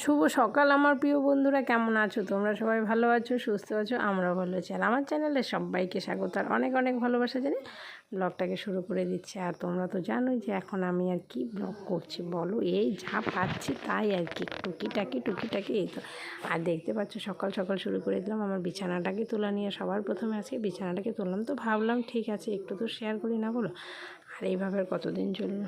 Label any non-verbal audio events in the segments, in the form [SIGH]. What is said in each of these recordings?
শুভ সকাল আমার প্রিয় বন্ধুরা, কেমন আছো? তোমরা সবাই ভালো আছো, সুস্থ আছো, আমরাও ভালো আছি। আর আমার চ্যানেলে সবাইকে স্বাগত। আর অনেক অনেক ভালোবাসা জানি ব্লগটাকে শুরু করে দিচ্ছি। আর তোমরা তো জানোই যে এখন আমি আর কি ব্লগ করছি, বলো? এই যা পাচ্ছি তাই আর কি, টুকিটাকি টুকিটাকি এই তো। আর দেখতে পাচ্ছ, সকাল সকাল শুরু করে দিলাম আমার বিছানাটাকে তোলা নিয়ে। সবার প্রথমে আজকে বিছানাটাকে তুললাম তো ভাবলাম, ঠিক আছে, একটু তো শেয়ার করি না, বলো? আর এইভাবে কতদিন চলবে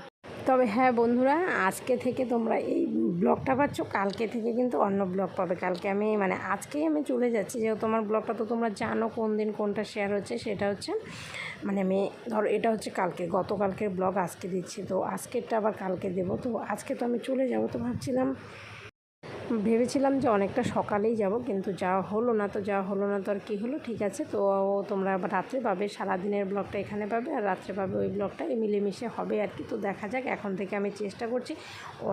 তবে হ্যাঁ বন্ধুরা, আজকে থেকে তোমরা এই ব্লগটা পাচ্ছ, কালকে থেকে কিন্তু অন্য ব্লগ পাবে। কালকে আমি মানে আজকেই আমি চলে যাচ্ছি, যেহেতু আমার ব্লগটা তো তোমরা জানো কোন দিন কোনটা শেয়ার হচ্ছে, সেটা হচ্ছে মানে আমি ধরো এটা হচ্ছে কালকে, গতকালকের ব্লগ আজকে দিচ্ছি, তো আজকেরটা আবার কালকে দেবো। তো আজকে তো আমি চলে যাব, তো ভাবছিলাম ভেবেছিলাম যে অনেকটা সকালেই যাব, কিন্তু যাওয়া হলো না তো যা হলো না তো আর কী হলো, ঠিক আছে। তো তোমরা রাত্রে পাবে, সারাদিনের ব্লগটা এখানে পাবে, আর রাত্রে পাবে ওই ব্লগটা এই মিলেমিশে হবে আর কি। তো দেখা যাক, এখন থেকে আমি চেষ্টা করছি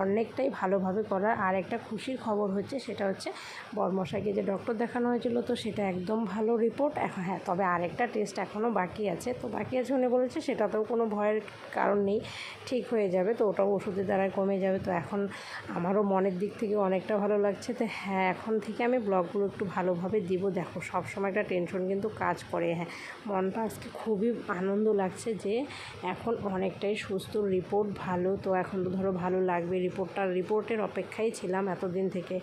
অনেকটাই ভালোভাবে করার। আর একটা খুশির খবর হচ্ছে, সেটা হচ্ছে বর্মশাইকে যে ডক্টর দেখানো হয়েছিল, তো সেটা একদম ভালো রিপোর্ট এখন হ্যাঁ তবে আরেকটা টেস্ট এখনও বাকি আছে। তো বাকি আছে উনি বলেছে, সেটাতেও কোনো ভয়ের কারণ নেই, ঠিক হয়ে যাবে। তো ওটাও ওষুধের দ্বারা কমে যাবে। তো এখন আমারও মনের দিক থেকে অনেকটা ভালো লাগছে। তো হ্যাঁ এখন থেকে আমি ব্লগগুলো একটু ভালোভাবে দিব। দেখো সব সময় একটা টেনশন কিন্তু কাজ করে। হ্যাঁ মনটা আজকে খুবই আনন্দ লাগছে যে এখন অনেকটাই সুস্থ রিপোর্ট ভালো। তো এখন তো ধরো ভালো লাগবে। রিপোর্টটা রিপোর্টের অপেক্ষায় ছিলাম এতদিন থেকে।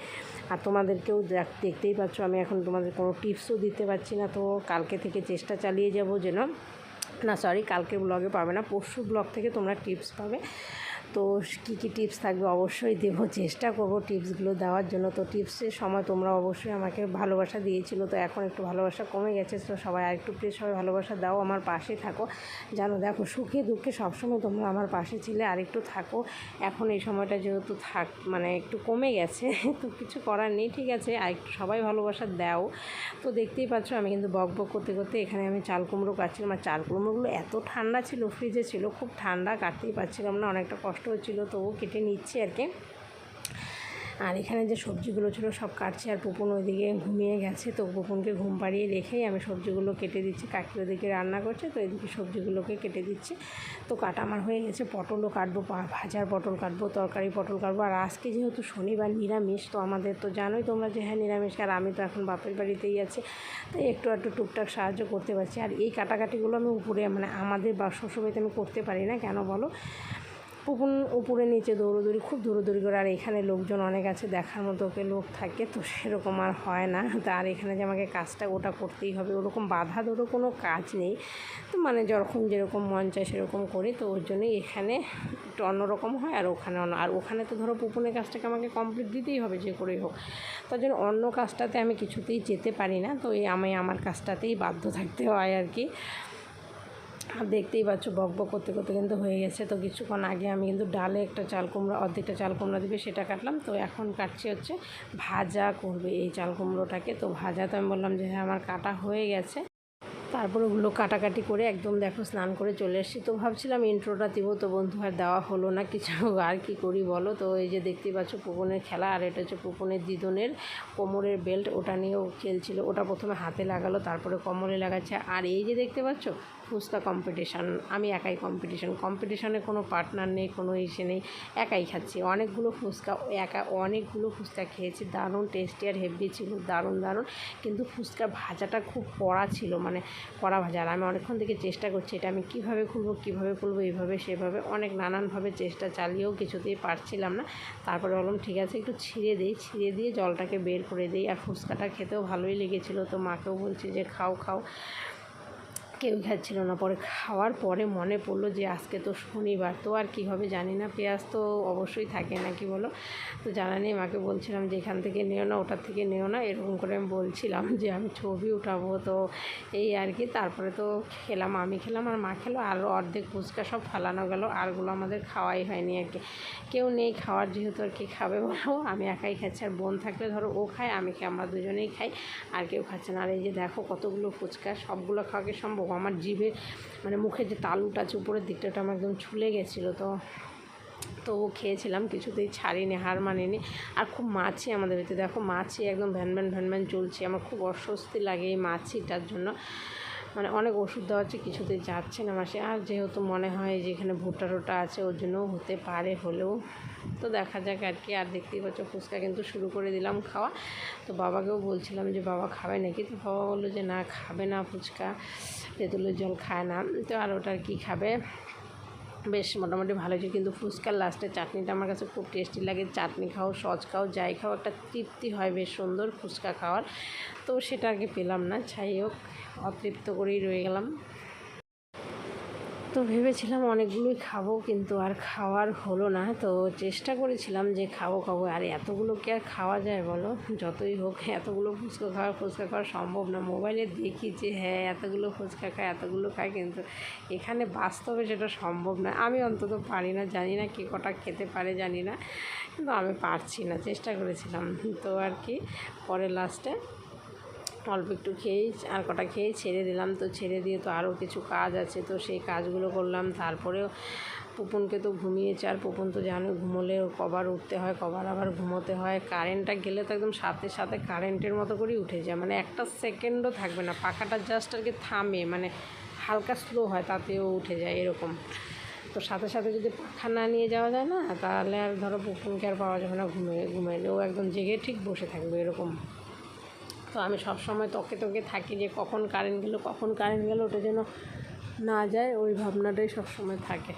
আর তোমাদেরকেও দেখতেই পাচ্ছ, আমি এখন তোমাদের কোনো টিপসও দিতে পারছি না। তো কালকে থেকে চেষ্টা চালিয়ে যাব যেন, না সরি কালকে ব্লগে পাবে না। পরশু ব্লগ থেকে তোমরা টিপস পাবে। তো কী কী টিপস থাকবে? অবশ্যই দেবো, চেষ্টা করব টিপসগুলো দেওয়ার জন্য। তো টিপসের সময় তোমরা অবশ্যই আমাকে ভালোবাসা দিয়েছিলো, তো এখন একটু ভালোবাসা কমে গেছে, তো সবাই আরেকটু প্লিজ সবাই ভালোবাসা দাও, আমার পাশে থাকো। জানো, দেখো, সুখে দুঃখে সবসময় তোমরা আমার পাশে ছিলে, আরেকটু থাকো। এখন এই সময়টা যেহেতু থাক মানে একটু কমে গেছে, [LAUGHS] তো কিছু করার নেই, ঠিক আছে? আর একটু সবাই ভালোবাসা দাও। তো দেখতেই পাচ্ছ, আমি কিন্তু বক বক করতে করতে এখানে আমি চাল কুমড়ো কাটছিলাম। আর চাল কুমড়োগুলো এত ঠান্ডা ছিল ফ্রিজে ছিল, খুব ঠান্ডা, কাটতেই পারছিলাম না, অনেকটা কষ্ট কষ্ট হচ্ছিল তবু কেটে নিচ্ছি আর কি। আর এখানে যে সবজিগুলো ছিল সব কাটছে আর পুপন ওইদিকে ঘুমিয়ে গেছে তো পুপনকে ঘুম পাড়িয়ে রেখেই আমি সবজিগুলো কেটে দিচ্ছি। কাকি ওদিকে রান্না করছে তো এদিকে সবজিগুলোকে কেটে দিচ্ছে। তো কাটা আমার হয়ে গেছে, পটলও কাটবো ভাজার পটল কাটবো, তরকারি পটল কাটবো। আর আজকে যেহেতু শনিবার নিরামিষ, তো আমাদের তো জানোই তোমরা যে হ্যাঁ নিরামিষ, আর আমি তো এখন বাপের বাড়িতেই আছি। তাই একটু একটু টুকটাক সাহায্য করতে পারছি। আর এই কাটাকাটিগুলো আমি উপরে মানে আমাদের বা শ্বশুরবাড়িতে আমি করতে পারি না, কেন বলো? পুকুন উপরে নিচে দৌড়োদৌড়ি, খুব দৌড়োদৌড়ি করে, আর এখানে লোকজন অনেক আছে, দেখার মতো ওকে লোক থাকে, তো সেরকম আর হয় না। তো আর এখানে যে আমাকে কাজটা ওটা করতেই হবে, ওরকম বাধা ধরো কোনো কাজ নেই। তো মানে যখন যেরকম মন চায় সেরকম করি, তো ওর জন্যই এখানে একটু অন্যরকম হয়, আর ওখানে অন্য, আর ওখানে তো ধরো পুপুনের কাজটাকে আমাকে কমপ্লিট দিতেই হবে যে করেই হোক। তার জন্য অন্য কাজটাতে আমি কিছুতেই যেতে পারি না, তো এই আমি আমার কাজটাতেই বাধ্য থাকতে হয় আর কি। আর দেখতেই পাচ্ছ, বক বক করতে করতে কিন্তু হয়ে গেছে। তো কিছুক্ষণ আগে আমি কিন্তু ডালে একটা চাল কুমড়ো, অর্ধেকটা চাল কুমড়া দিবে সেটা কাটলাম। তো এখন কাটছি হচ্ছে ভাজা করবে এই চাল কুমড়োটাকে। তো ভাজা তো আমি বললাম যে হ্যাঁ আমার কাটা হয়ে গেছে। তারপর ওগুলো কাটাকাটি করে একদম দেখো স্নান করে চলে এসেছি। তো ভাবছিলাম ইন্ট্রোটা দিব, তো বন্ধু আর দেওয়া হলো না। কিছু আর কি করি বলো? তো এই যে দেখতেই পাচ্ছ পুপনের খেলা, আর এটা হচ্ছে পুপনের দিদনের কোমরের বেল্ট। ওটা নিয়েও খেলছিল। ওটা প্রথমে হাতে লাগালো, তারপরে কোমরে লাগাচ্ছে। আর এই যে দেখতে পাচ্ছ ফুচকা কম্পিটিশান আমি একাই কম্পিটিশান কম্পিটিশানে কোনো পার্টনার নেই, কোনো ইসে নেই, একাই খাচ্ছি। অনেকগুলো ফুচকা, একা অনেকগুলো ফুচকা খেয়েছি, দারুণ টেস্টি আর হেভি ছিল, দারুণ দারুণ। কিন্তু ফুচকা ভাজাটা খুব কড়া ছিল মানে কড়া ভাজা। আমি অনেকক্ষণ থেকে চেষ্টা করছি, এটা আমি কীভাবে খুলবো কীভাবে খুলবো এইভাবে, সেভাবে। অনেক নানানভাবে চেষ্টা চালিয়েও কিছুতেই পারছিলাম না। তারপরে বললাম, ঠিক আছে, একটু ছিঁড়ে দিই। ছিঁড়ে দিয়ে জলটাকে বের করে দিই। আর ফুচকাটা খেতেও ভালোই লেগেছিলো। তো মাকেও বলছি যে, খাও খাও। কেউ খাচ্ছিল না। পরে খাওয়ার পরে মনে পড়ল যে আজকে তো শনিবার, তো আর কী হবে জানি না। পেঁয়াজ তো অবশ্যই থাকে না, কি বলো? তো জানা নেই, মাকে বলছিলাম যে এখান থেকে নিও না, ওটার থেকে নিও না। এরকম করে আমি বলছিলাম যে আমি ছবি উঠাবো, তো এই আর কি। তারপরে তো খেলাম, আমি খেলাম আর মা খেলো, আর অর্ধেক ফুচকা সব ফালানো গেল, আরগুলো আমাদের খাওয়াই হয়নি আর কি। কেউ নেই খাওয়ার, যেহেতু আর কি খাবে বলো? আমি একাই খাচ্ছি, আর বোন থাকলে ধরো ও খায়, আমি খাই, আমরা দুজনেই খাই, আর কেউ খাচ্ছে না। আর এই যে দেখো কতগুলো ফুচকা, সবগুলো খাওয়াকে সম্ভব? আমার জিভে মানে মুখে যে তালুটা আছে, উপরের দিকটা ওটা আমার একদম ছুলে গেছিল তো। তবু খেয়েছিলাম, কিছুতেই ছাড়িনি, হার মানিনি। আর খুব মাছি আমাদের ভিতরে দেখো মাছি একদম ভ্যান ভ্যান ভ্যান ভ্যান চলছে। আমার খুব অস্বস্তি লাগে এই মাছিটার জন্য। মানে অনেক ওষুধ দেওয়া হচ্ছে কিছুতে যাচ্ছে না মাসে। আর যেহেতু মনে হয় যে এখানে ভুট্টা টোটা আছে, ওর জন্যও হতে পারে হলেও। তো দেখা যাক আর কি, আর দেখতেই পাচ্ছ ফুচকা কিন্তু শুরু করে দিলাম খাওয়া। তো বাবাকেও বলছিলাম যে বাবা খাবে নাকি? তো বাবা বলল যে না, খাবে না ফুচকা, তেঁতুলের জল খায় না। তো আর ওটা আর কি খাবে? বেশ মোটামুটি ভালো হয়েছে কিন্তু ফুচকার লাস্টে চাটনিটা আমার কাছে খুব টেস্টি লাগে। চাটনি খাও সজ খাও, যাই খাও, একটা তৃপ্তি হয় বেশ সুন্দর ফুচকা খাওয়ার। তো সেটা আগে পেলাম না। যাই হোক, অতৃপ্ত করেই রয়ে গেলাম। তো ভেবেছিলাম অনেকগুলোই খাব, কিন্তু আর খাওয়ার হলো না। তো চেষ্টা করেছিলাম যে খাব খাব। আর এতগুলো কি আর খাওয়া যায় বলো? যতই হোক, এতগুলো ফুচকা খাওয়া ফুচকা খাওয়া সম্ভব না। মোবাইলে দেখি যে হ্যাঁ এতগুলো ফুচকা খায়, এতগুলো খায়, কিন্তু এখানে বাস্তবে সেটা সম্ভব না। আমি অন্তত পারি না, জানি না কে কটা খেতে পারে, জানি না। কিন্তু আমি পারছি না, চেষ্টা করেছিলাম। তো আর কি, পরে লাস্টে অল্প একটু খেয়েই আর কটা খেয়ে ছেড়ে দিলাম। তো ছেড়ে দিয়ে তো আরও কিছু কাজ আছে। তো সেই কাজগুলো করলাম। তারপরেও পুপুনকে তো ঘুমিয়েছে। আর পুপুন তো জানো, ঘুমোলে কবার উঠতে হয়, কবার আবার ঘুমোতে হয়। কারেন্টটা গেলে তো একদম সাথে সাথে কারেন্টের মতো করেই উঠে যায়। মানে একটা সেকেন্ডও থাকবে না। পাখাটা জাস্ট আর কি থামে। মানে হালকা স্লো হয়, তাতেও উঠে যায় এরকম। তো সাথে সাথে যদি পাখা না নিয়ে যাওয়া যায় না, তাহলে আর ধরো পুপুনকে আর পাওয়া যাবে না ঘুমে, ঘুমাইলে। ও একদম জেগে ঠিক বসে থাকবে এরকম। তো আমি সব সময় তকে তকে থাকি যে কখন কারেন্ট গেলো, কখন কারেন্ট গেলো, ওটা যেন না যায়, ওই ভাবনাটাই সব সময় থাকে।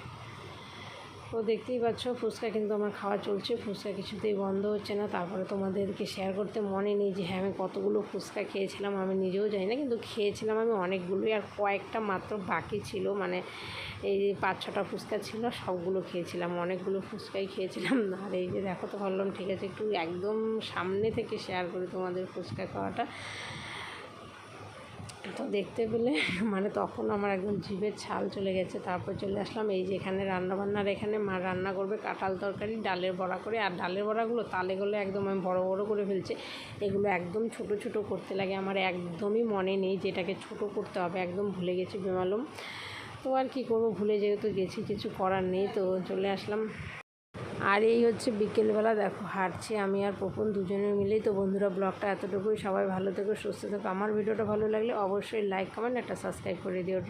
তো দেখতেই পাচ্ছ, ফুচকা কিন্তু আমার খাওয়া চলছে। ফুচকা কিছুতেই বন্ধ হচ্ছে না। তারপরে তোমাদেরকে শেয়ার করতে মনে নেই যে হ্যাঁ আমি কতগুলো ফুচকা খেয়েছিলাম, আমি নিজেও জানি না। কিন্তু খেয়েছিলাম আমি অনেকগুলোই আর কয়েকটা মাত্র বাকি ছিল। মানে এই যে পাঁচ ছটা ফুচকা ছিল, সবগুলো খেয়েছিলাম। অনেকগুলো ফুচকাই খেয়েছিলাম। [LAUGHS] আর এই যে দেখো তো ভাবলাম ঠিক আছে, একটু একদম সামনে থেকে শেয়ার করি তোমাদের ফুচকা খাওয়াটা। তো দেখতে পেলে মানে তখন আমার একদম জিভের ছাল চলে গেছে। তারপর চলে আসলাম, এই যে এখানে রান্নাবান্নার এখানে মা রান্না করবে কাঁঠাল তরকারি, ডালের বড়া করে। আর ডালের বড়াগুলো তালে গলে একদম আমি বড় বড় করে ফেলছে। এগুলো একদম ছোট ছোট করতে লাগে, আমার একদমই মনে নেই যে এটাকে ছোট করতে হবে, একদম ভুলে গেছি বেমালুম। তো আর কী করব, ভুলে যেহেতু গেছি, কিছু করার নেই, তো চলে আসলাম। আর এই হচ্ছে বিকেলবেলা দেখো, হাঁটছি আমি আর পপন দুজনে মিলেই। তো বন্ধুরা, ব্লগটা এতটুকুই। সবাই ভালো থেকো, সুস্থ থেকো। আমার ভিডিওটা ভালো লাগলে অবশ্যই লাইক কমেন্ট একটা সাবস্ক্রাইব করে দিও।